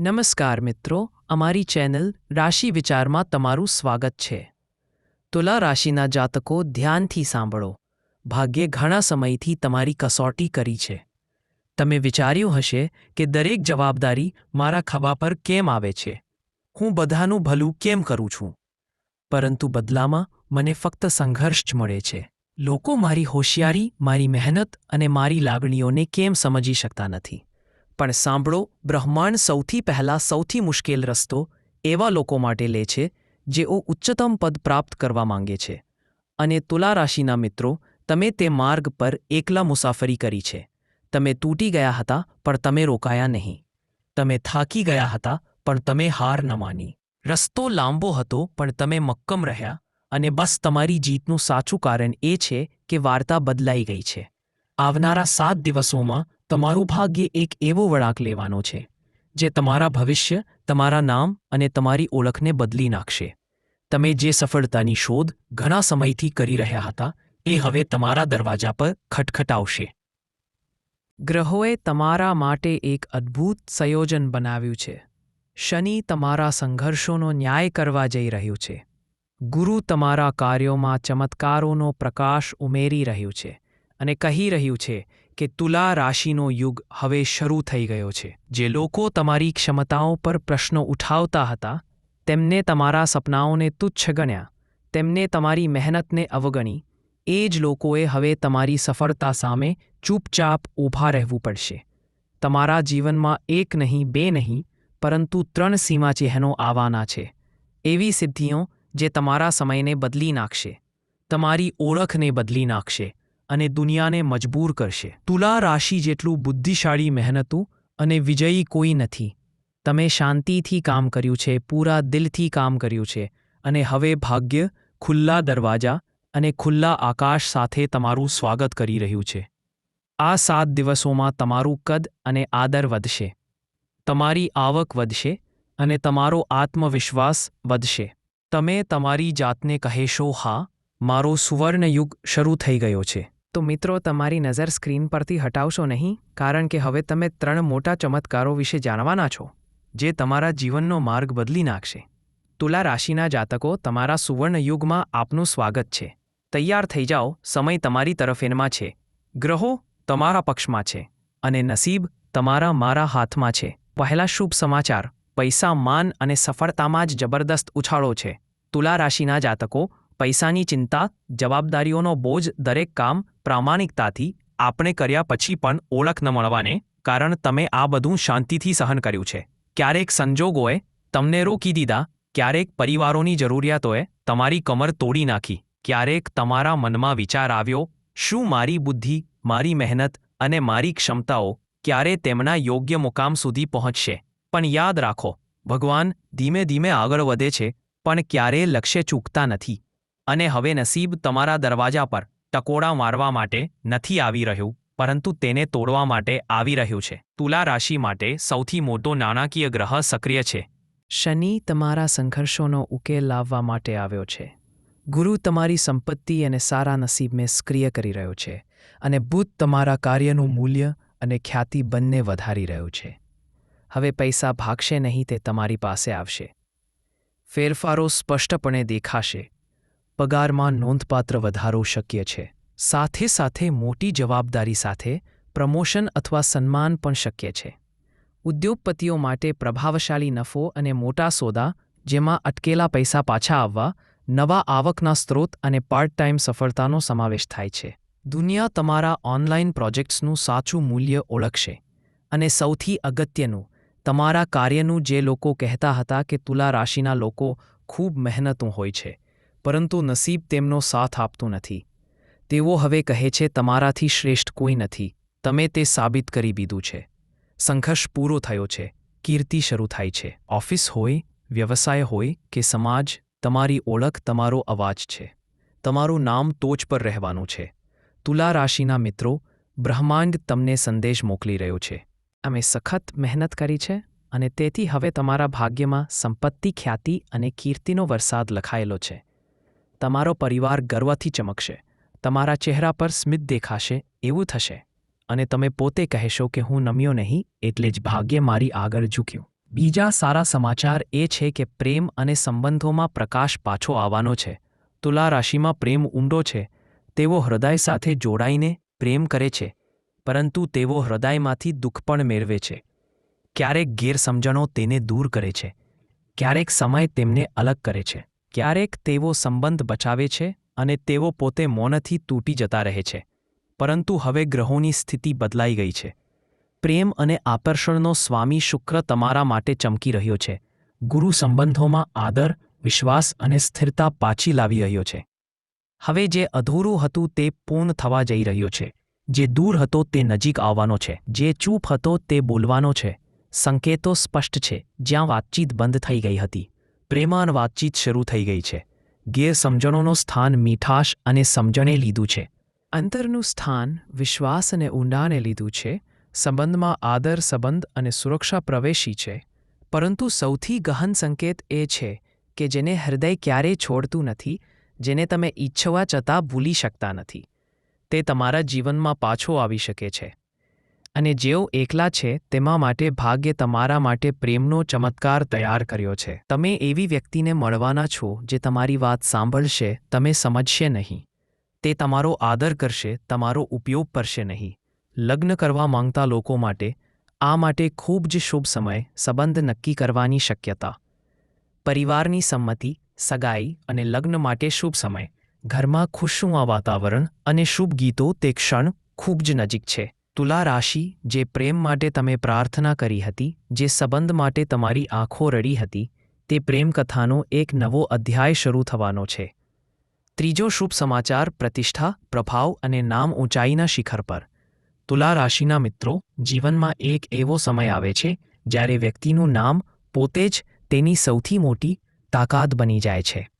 નમસ્કાર મિત્રો, અમારી ચેનલ રાશિ વિચારમાં તમારું સ્વાગત છે. તુલા રાશિના જાતકો ધ્યાનથી સાંભળો. ભાગ્યે ઘણા સમયથી તમારી કસોટી કરી છે. તમે વિચાર્યું હશે કે દરેક જવાબદારી મારા ખભા પર કેમ આવે છે? હું બધાનું ભલું કેમ કરું છું? પરંતુ બદલામાં મને ફક્ત સંઘર્ષ જ મળે છે. લોકો મારી હોશિયારી, મારી મહેનત અને મારી લાગણીઓને કેમ સમજી શકતા નથી? પણ સાંભળો, બ્રહ્માંડ સૌથી પહેલા સૌથી મુશ્કેલ રસ્તો એવા લોકો માટે લે છે, જેઓ ઉચ્ચતમ પદ પ્રાપ્ત કરવા માંગે છે. અને તુલા રાશિના મિત્રો, તમે તે માર્ગ પર એકલા મુસાફરી કરી છે. તમે તૂટી ગયા હતા, પણ તમે રોકાયા નહીં. તમે થાકી ગયા હતા, પણ તમે હાર ન માની. રસ્તો લાંબો હતો, પણ તમે મક્કમ રહ્યા. અને બસ તમારી જીતનું સાચું કારણ એ છે કે વાર્તા બદલાઈ ગઈ છે. આવનારા સાત દિવસોમાં તમારું ભાગ્ય એક એવો વળાંક લેવાનો છે, જે તમારા ભવિષ્ય, તમારા નામ અને તમારી ઓળખને બદલી નાખશે. તમે જે સફળતાની શોધ ઘણા સમયથી કરી રહ્યા હતા, એ હવે તમારા દરવાજા પર ખટખટાવશે. ગ્રહોએ તમારા માટે એક અદ્ભુત સંયોજન બનાવ્યું છે. શનિ તમારા સંઘર્ષોનો ન્યાય કરવા જઈ રહ્યું છે. ગુરુ તમારા કાર્યોમાં ચમત્કારોનો પ્રકાશ ઉમેરી રહ્યું છે અને કહી રહ્યું છે કે તુલા રાશિનો યુગ હવે શરૂ થઈ ગયો છે. જે લોકો તમારી ક્ષમતાઓ પર પ્રશ્નો ઉઠાવતા હતા, તેમને તમારા સપનાઓને તુચ્છ ગણ્યા, તેમને તમારી મહેનતને અવગણી, એ જ લોકોએ હવે તમારી સફળતા સામે ચૂપચાપ ઊભા રહેવું પડશે. તમારા જીવનમાં એક નહીં, બે નહીં, પરંતુ ત્રણ સીમાચિહ્નો આવવાના છે. એવી સિદ્ધિઓ જે તમારા સમયને બદલી નાખશે. તમારી ઓળખને બદલી નાખશે. અને દુનિયાને મજબૂર કરશે. તુલા રાશિ જેટલું બુદ્ધિશાળી મહેનતું અને વિજયી કોઈ નથી. તમે શાંતિથી કામ કર્યું છે, પૂરા દિલથી કામ કર્યું છે, અને હવે ભાગ્ય ખુલ્લા દરવાજા અને ખુલ્લા આકાશ સાથે તમારું સ્વાગત કરી રહ્યું છે. આ સાત દિવસોમાં તમારું કદ અને આદર વધશે. તમારી આવક વધશે અને તમારો આત્મવિશ્વાસ વધશે. તમે તમારી જાતને કહેશો, હા, મારો સુવર્ણયુગ શરૂ થઈ ગયો છે. તો મિત્રો, તમારી નજર સ્ક્રીન પરથી હટાવશો નહીં, કારણ કે હવે તમે ત્રણ મોટા ચમત્કારો વિશે જાણવાના છો, જે તમારા જીવનનો માર્ગ બદલી નાખશે. તુલા રાશિના જાતકો, તમારા સુવર્ણયુગમાં આપનું સ્વાગત છે. તૈયાર થઈ જાઓ, સમય તમારી તરફેનમાં છે. ગ્રહો, તમારા પક્ષમાં છે. અને નસીબ, તમારા મારા હાથમાં છે. પહેલા શુભ સમાચાર, પૈસા, માન અને સફળતામાં જ જબરદસ્ત ઉછાળો છે. તુલા રાશિના જાતકો પૈસાની ચિંતા, જવાબદારીઓનો બોજ દરેક કામ પ્રામાણિકતાથી આપણે કર્યા પછી પણ ઓળખ ન મળવાને કારણ તમે આ બધું શાંતિથી સહન કર્યું છે. ક્યારેક સંજોગોએ તમને રોકી દીધા, ક્યારેક પરિવારોની જરૂરિયાતોએ તમારી કમર તોડી નાખી, ક્યારેક તમારા મનમાં વિચાર આવ્યો, શું મારી બુદ્ધિ, મારી મહેનત અને મારી ક્ષમતાઓ ક્યારે તેમના યોગ્ય મુકામ સુધી પહોંચશે. પણ યાદ રાખો, ભગવાન ધીમે ધીમે આગળ વધે છે, પણ ક્યારેય લક્ષ્ય ચૂકતા નથી. અને હવે નસીબ તમારા દરવાજા પર ટકોડા મારવા માટે નથી આવી રહ્યું, પરંતુ તેને તોડવા માટે આવી રહ્યું છે. તુલા રાશિ માટે સૌથી મોટો નાણાકીય ગ્રહ સક્રિય છે. શનિ તમારા સંઘર્ષોનો ઉકેલ લાવવા માટે આવ્યો છે. ગુરુ તમારી સંપત્તિ અને સારા નસીબને સક્રિય કરી રહ્યો છે અને બુધ તમારા કાર્યનું મૂલ્ય અને ખ્યાતિ બંને વધારી રહ્યું છે. હવે પૈસા ભાગશે નહીં તે તમારી પાસે આવશે. ફેરફારો સ્પષ્ટપણે દેખાશે. પગારમાં નોંધપાત્ર વધારો શક્ય છે. સાથે સાથે મોટી જવાબદારી સાથે પ્રમોશન અથવા સન્માન પણ શક્ય છે. ઉદ્યોગપતિઓ માટે પ્રભાવશાળી નફો અને મોટા સોદા, જેમાં અટકેલા પૈસા પાછા આવવા, નવા આવકના સ્ત્રોત અને પાર્ટ ટાઈમ સફળતાનો સમાવેશ થાય છે. દુનિયા તમારા ઓનલાઈન પ્રોજેક્ટ્સનું સાચું મૂલ્ય ઓળખશે. અને સૌથી અગત્યનું, તમારા કાર્યનું જે લોકો કહેતા હતા કે તુલા રાશિના લોકો ખૂબ મહેનતું હોય છે. પરંતુ નસીબ તેમનો સાથ આપતું નથી. તેઓ હવે કહે છે, તમારાથી શ્રેષ્ઠ કોઈ નથી. તમે તે સાબિત કરી દીધું છે. સંઘર્ષ પૂરો થયો છે. કીર્તિ શરૂ થાય છે. ઓફિસ હોય, વ્યવસાય હોય કે સમાજ, તમારી ઓળખ તમારો અવાજ છે. તમારું નામ ટોચ પર રહેવાનું છે. તુલા રાશિના મિત્રો, બ્રહ્માંડ તમને સંદેશ મોકલી રહ્યો છે. અમે સખત મહેનત કરી છે અને તેથી હવે તમારા ભાગ્યમાં સંપત્તિ, ખ્યાતિ અને કીર્તિનો વરસાદ લખાયેલો છે. તમારો પરિવાર ગર્વથી ચમકશે. તમારા ચહેરા પર સ્મિત દેખાશે, એવું થશે. અને તમે પોતે કહેશો કે હું નમ્યો નહીં, એટલે જ ભાગ્ય મારી આગળ ઝૂક્યું. બીજા સારા સમાચાર એ છે કે પ્રેમ અને સંબંધોમાં પ્રકાશ પાછો આવવાનો છે. તુલા રાશિમાં પ્રેમ ઊંડો છે. તેઓ હૃદય સાથે જોડાઈને પ્રેમ કરે છે. પરંતુ તેઓ હૃદયમાંથી દુઃખ પણ મેળવે છે. ક્યારેક ગેરસમજણો તેને દૂર કરે છે. ક્યારેક સમય તેમને અલગ કરે છે. ક્યારેક તેઓ સંબંધ બચાવે છે અને તેઓ પોતે મૌનથી તૂટી જતા રહે છે. પરંતુ હવે ગ્રહોની સ્થિતિ બદલાઈ ગઈ છે. પ્રેમ અને આકર્ષણનો સ્વામી શુક્ર તમારા માટે ચમકી રહ્યો છે. ગુરુ સંબંધોમાં આદર, વિશ્વાસ અને સ્થિરતા પાછી લાવી રહ્યો છે. હવે જે અધૂરું હતું તે પૂર્ણ થવા જઈ રહ્યો છે. જે દૂર હતો તે નજીક આવવાનો છે. જે ચૂપ હતો તે બોલવાનો છે. સંકેતો સ્પષ્ટ છે. જ્યાં વાતચીત બંધ થઈ ગઈ હતી. પ્રેમાન વાતચીત શરૂ થઈ ગઈ છે. ગેરસમજણોનું સ્થાન મીઠાશ અને સમજણે લીધું છે. અંતરનું સ્થાન વિશ્વાસ અને ઊંડાણે લીધું છે. સંબંધમાં આદર, સંબંધ અને સુરક્ષા પ્રવેશી છે. પરંતુ સૌથી ગહન સંકેત એ છે કે જેને હૃદય ક્યારેય છોડતું નથી, જેને તમે ઈચ્છવા છતાં ભૂલી શકતા નથી. તે તમારા જીવનમાં પાછો આવી શકે છે. અને જેઓ એકલા છે, તેમાં માટે ભાગ્ય તમારા માટે પ્રેમનો ચમત્કાર તૈયાર કર્યો છે. તમે એવી વ્યક્તિને મળવાના છો, જે તમારી વાત સાંભળશે, તમે સમજશે નહીં. તે તમારો આદર કરશે, તમારો ઉપયોગ કરશે નહીં. લગ્ન કરવા માંગતા લોકો માટે, આ માટે ખૂબ જ શુભ સમય, સંબંધ નક્કી કરવાની શક્યતા. પરિવારની સંમતિ, સગાઈ અને લગ્ન માટે શુભ સમય. ઘરમાં ખુશુઆ વાતાવરણ અને શુભ ગીતો તે ક્ષણ ખૂબ જ નજીક છે. તુલા રાશિ જે પ્રેમ માટે તમે પ્રાર્થના કરી હતી, જે સંબંધ માટે તમારી આંખો રડી હતી, તે પ્રેમ કથાનો એક નવો અધ્યાય શરૂ થવાનો છે. ત્રીજો શુભ સમાચાર, પ્રતિષ્ઠા, પ્રભાવ અને નામ ઊંચાઈના શિખર પર. તુલા રાશિના મિત્રો, જીવનમાં એક એવો સમય આવે છે, જ્યારે વ્યક્તિનું નામ પોતે જ તેની સૌથી મોટી તાકાત બની જાય છે.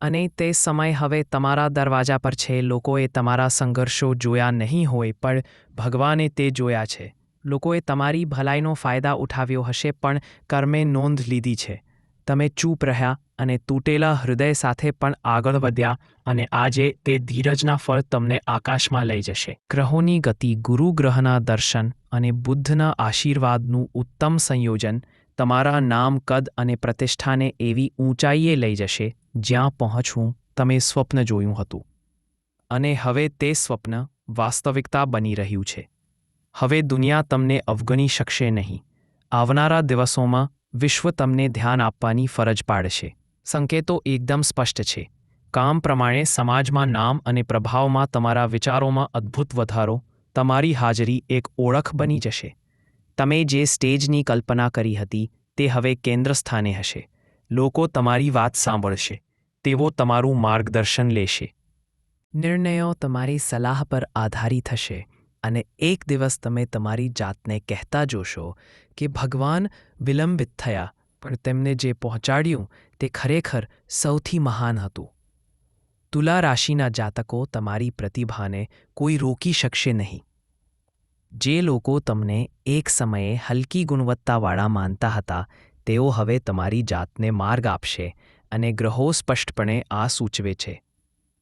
અને તે સમય હવે તમારા દરવાજા પર છે. લોકોએ તમારા સંઘર્ષો જોયા નહીં હોય, પણ ભગવાને તે જોયા છે. લોકોએ તમારી ભલાઈનો ફાયદા ઉઠાવ્યો હશે, પણ કર્મે નોંધ લીધી છે. તમે ચૂપ રહ્યા અને તૂટેલા હૃદય સાથે પણ આગળ વધ્યા અને આજે તે ધીરજના ફળ તમને આકાશમાં લઈ જશે. ગ્રહોની ગતિ ગુરુ ગ્રહના દર્શન અને બુદ્ધના આશીર્વાદનું ઉત્તમ સંયોજન તમારા નામ, કદ અને પ્રતિષ્ઠાને એવી ઊંચાઈએ લઈ જશે જ્યાં પહોંચવું તમે સ્વપ્ન જોયું હતું. અને હવે તે સ્વપ્ન વાસ્તવિકતા બની રહ્યું છે. હવે દુનિયા તમને અવગણી શકશે નહીં. આવનારા દિવસોમાં વિશ્વ તમને ધ્યાન આપવાની ફરજ પાડશે. સંકેતો એકદમ સ્પષ્ટ છે. કામ પ્રમાણે સમાજમાં નામ અને પ્રભાવમાં તમારા વિચારોમાં અદ્ભુત વધારો, તમારી હાજરી એક ઓળખ બની જશે. તમે જે સ્ટેજની કલ્પના કરી હતી તે હવે કેન્દ્ર સ્થાને હશે. લોકો તમારી વાત સાંભળશે. તેઓ તમારું માર્ગદર્શન લેશે. નિર્ણયો તમારી સલાહ પર આધારિત હશે અને એક દિવસ તમે તમારી જાતને કહેતા જોશો કે ભગવાન વિલંબિત થયા, પણ તેમને જે પહોંચાડ્યું તે ખરેખર સૌથી મહાન હતું. તુલા રાશિના જાતકો તમારી પ્રતિભાને કોઈ રોકી શકશે નહીં. જે લોકો તમને એક સમયે હલકી ગુણવત્તાવાળા માનતા હતા, તેઓ હવે તમારી જાતને માર્ગ આપશે અને ગ્રહો સ્પષ્ટપણે આ સૂચવે છે.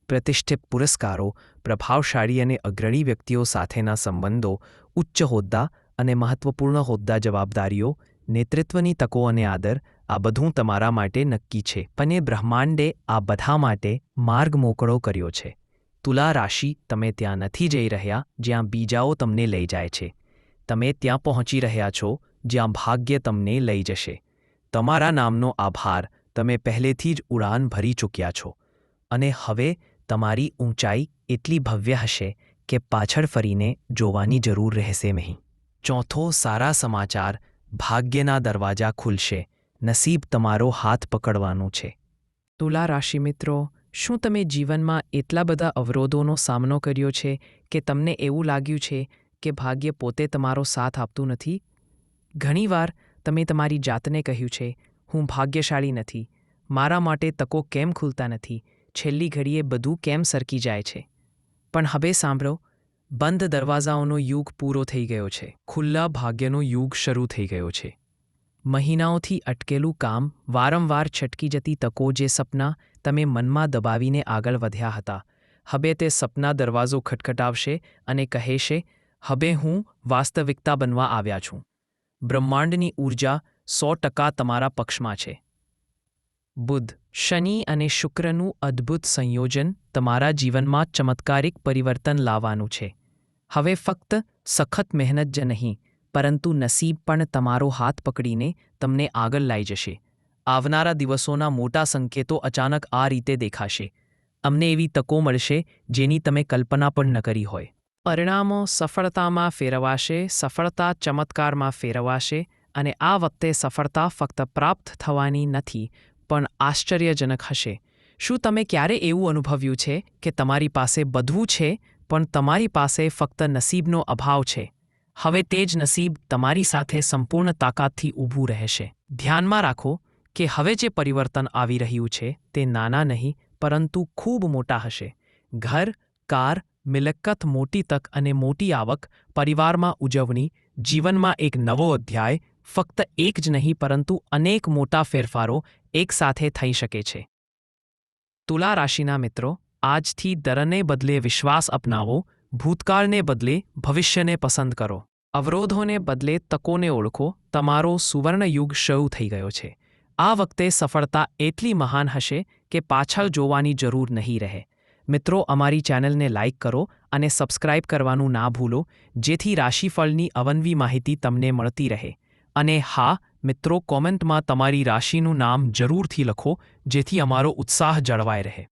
પ્રતિષ્ઠિત પુરસ્કારો, પ્રભાવશાળી અને અગ્રણી વ્યક્તિઓ સાથેના સંબંધો, ઉચ્ચ હોદ્દા અને મહત્વપૂર્ણ હોદ્દા જવાબદારીઓ, નેતૃત્વની તકો અને આદર, આ બધું તમારા માટે નક્કી છે. પણ બ્રહ્માંડે આ બધા માટે માર્ગ મોકળો કર્યો છે. તુલા રાશિ તમે ત્યાં નથી જઈ રહ્યા જ્યાં બીજાઓ તમને લઈ જાય છે. તમે ત્યાં પહોંચી રહ્યા છો જ્યાં ભાગ્ય તમને લઈ જશે. તમારા નામનો આભાર તમે પહેલેથી જ ઉડાન ભરી ચૂક્યા છો. અને હવે તમારી ઊંચાઈ એટલી ભવ્ય હશે કે પાછળ ફરીને જોવાની જરૂર રહેશે નહીં. ચોથો સારા સમાચાર, ભાગ્યના દરવાજા ખુલશે. નસીબ તમારો હાથ પકડવાનું છે. તુલા રાશિ મિત્રો શું તમે જીવનમાં એટલા બધા અવરોધોનો સામનો કર્યો છે કે તમને એવું લાગ્યું છે કે ભાગ્ય પોતે તમારો સાથ આપતું નથી? ઘણીવાર તમે તમારી જાતને કહ્યું છે, હું ભાગ્યશાળી નથી. મારા માટે તકો કેમ ખુલતા નથી? છેલ્લી ઘડીએ બધું કેમ સરકી જાય છે? પણ હવે સાંભળો, બંધ દરવાજાઓનો યુગ પૂરો થઈ ગયો છે. ખુલ્લા ભાગ્યનો યુગ શરૂ થઈ ગયો છે. મહિનાઓથી અટકેલું કામ વારંવાર છટકી જતી તકો જે સપના તમે મનમાં દબાવીને આગળ વધ્યા હતા. હવે તે સપના દરવાજો ખટખટાવશે અને કહેશે, હવે હું વાસ્તવિકતા બનવા આવ્યા છું. બ્રહ્માંડની ઊર્જા સો ટકા તમારા પક્ષમાં છે. બુધ, શનિ અને શુક્રનું અદ્ભુત સંયોજન તમારા જીવનમાં ચમત્કારિક પરિવર્તન લાવવાનું છે. હવે ફક્ત સખત મહેનત જ નહીં પરંતુ નસીબ પણ તમારો હાથ પકડીને તમને આગળ લાઈ જશે. આવનારા દિવસોના મોટા સંકેતો અચાનક આ રીતે દેખાશે. અમને એવી તકો મળશે જેની તમે કલ્પના પણ ન કરી હોય. પરિણામો સફળતામાં ફેરવાશે, સફળતા ચમત્કારમાં ફેરવાશે અને આ વખતે સફળતા ફક્ત પ્રાપ્ત થવાની નથી, પણ આશ્ચર્યજનક હશે. શું તમે ક્યારે એવું અનુભવ્યું છે કે તમારી પાસે બધું છે, પણ તમારી પાસે ફક્ત નસીબનો અભાવ છે? હવે તે જ નસીબ તમારી સાથે સંપૂર્ણ તાકાતથી ઊભું રહેશે. ધ્યાનમાં રાખો કે હવે જે પરિવર્તન આવી રહ્યું છે તે નાના નહીં, પરંતુ ખૂબ મોટા હશે. ઘર, કાર, મિલકત, મોટી તક અને મોટી આવક, પરિવારમાં ઉજવણી, જીવનમાં એક નવો અધ્યાય, ફક્ત એક જ નહીં, પરંતુ અનેક મોટા ફેરફારો એકસાથે થઈ શકે છે. તુલા રાશિના મિત્રો, આજથી દરને બદલે વિશ્વાસ અપનાવો ભૂતકાળને બદલે ભવિષ્યને પસંદ કરો. અવરોધોને બદલે તકોને ઓળખો. તમારો સુવર્ણયુગ શરૂ થઈ ગયો છે. આ વખતે સફળતા એટલી મહાન હશે કે પાછળ જોવાની જરૂર નહીં રહે. મિત્રો, અમારી ચેનલને લાઇક કરો અને સબસ્ક્રાઇબ કરવાનું ના ભૂલો, જેથી રાશિફળની અવનવી માહિતી તમને મળતી રહે. અને હા, મિત્રો, કોમેન્ટમાં તમારી રાશિનું નામ જરૂરથી લખો, જેથી અમારો ઉત્સાહ જળવાઈ રહે.